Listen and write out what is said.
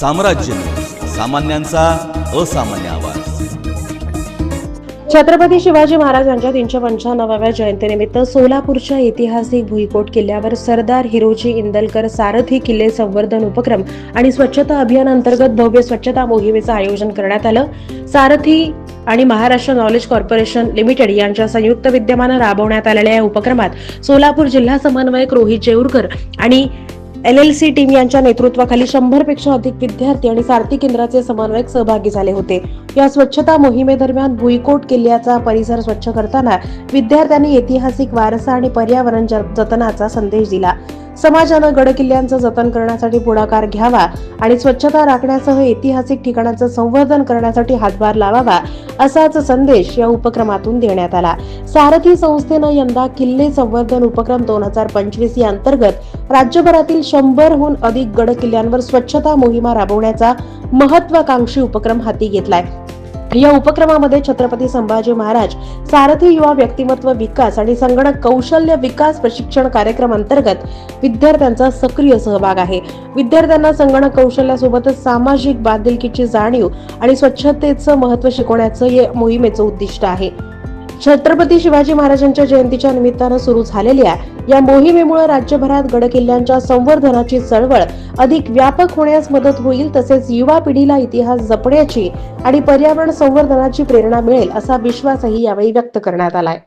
साम्राज्य. सामान्यांचा असामान्य आवाज. छत्रपती शिवाजी महाराजांच्या तीनशे पंच्याण्णवाव्या जयंतीनिमित्त सोलापूरच्या ऐतिहासिक भुईकोट किल्ल्यावर सरदार हिरोजी इंदलकर सारथी किल्ले संवर्धन उपक्रम आणि स्वच्छता अभियान अंतर्गत भव्य स्वच्छता मोहिमेचं आयोजन करण्यात आलं. सारथी आणि महाराष्ट्र नॉलेज कॉर्पोरेशन लिमिटेड यांच्या संयुक्त विद्यमानं राबवण्यात आलेल्या या उपक्रमात सोलापूर जिल्हा समन्वयक रोहित जेऊरकर आणि एल एल सी टीम यांच्या नेतृत्वाखाली शंभरपेक्षा अधिक विद्यार्थी आणि सारथी केंद्राचे समन्वयक सहभागी झाले होते. या स्वच्छता मोहिमेदरम्यान भुईकोट किल्ल्याचा परिसर स्वच्छ करताना विद्यार्थ्यांनी ऐतिहासिक वारसा आणि पर्यावरण जतनाचा संदेश दिला. समाजानं गडकिल्ल्यांचं जतन करण्यासाठी पुढाकार घ्यावा आणि स्वच्छता राखण्यासह ऐतिहासिक ठिकाणांचं संवर्धन करण्यासाठी हातभार लावावा असाच संदेश या उपक्रमातून देण्यात आला. सारथी संस्थेनं यंदा किल्ले संवर्धन उपक्रम दोन हजार पंचवीस या अंतर्गत राज्यभरातील शंभरहून अधिक गड किल्ल्यांवर स्वच्छता मोहिमा राबवण्याचा महत्वाकांक्षी उपक्रम हाती घेतलाय. या उपक्रमामध्ये छत्रपती संभाजी महाराज सारथी युवा व्यक्तिमत्व विकास आणि संगणक कौशल्य विकास प्रशिक्षण कार्यक्रम अंतर्गत विद्यार्थ्यांचा सक्रिय सहभाग आहे. विद्यार्थ्यांना संगणक कौशल्यासोबतच सामाजिक बांधिलकीची जाणीव आणि स्वच्छतेचं महत्त्व शिकवण्याचं या मोहिमेचं उद्दिष्ट आहे. छत्रपती शिवाजी महाराजांच्या जयंतीच्या निमित्तानं सुरू झालेल्या या मोहिमेमुळे राज्यभरात गडकिल्ल्यांच्या संवर्धनाची चळवळ अधिक व्यापक होण्यास मदत होईल तसेच युवा पिढीला इतिहास जपण्याची आणि पर्यावरण संवर्धनाची प्रेरणा मिळेल असा विश्वासही यावेळी व्यक्त करण्यात आलाय.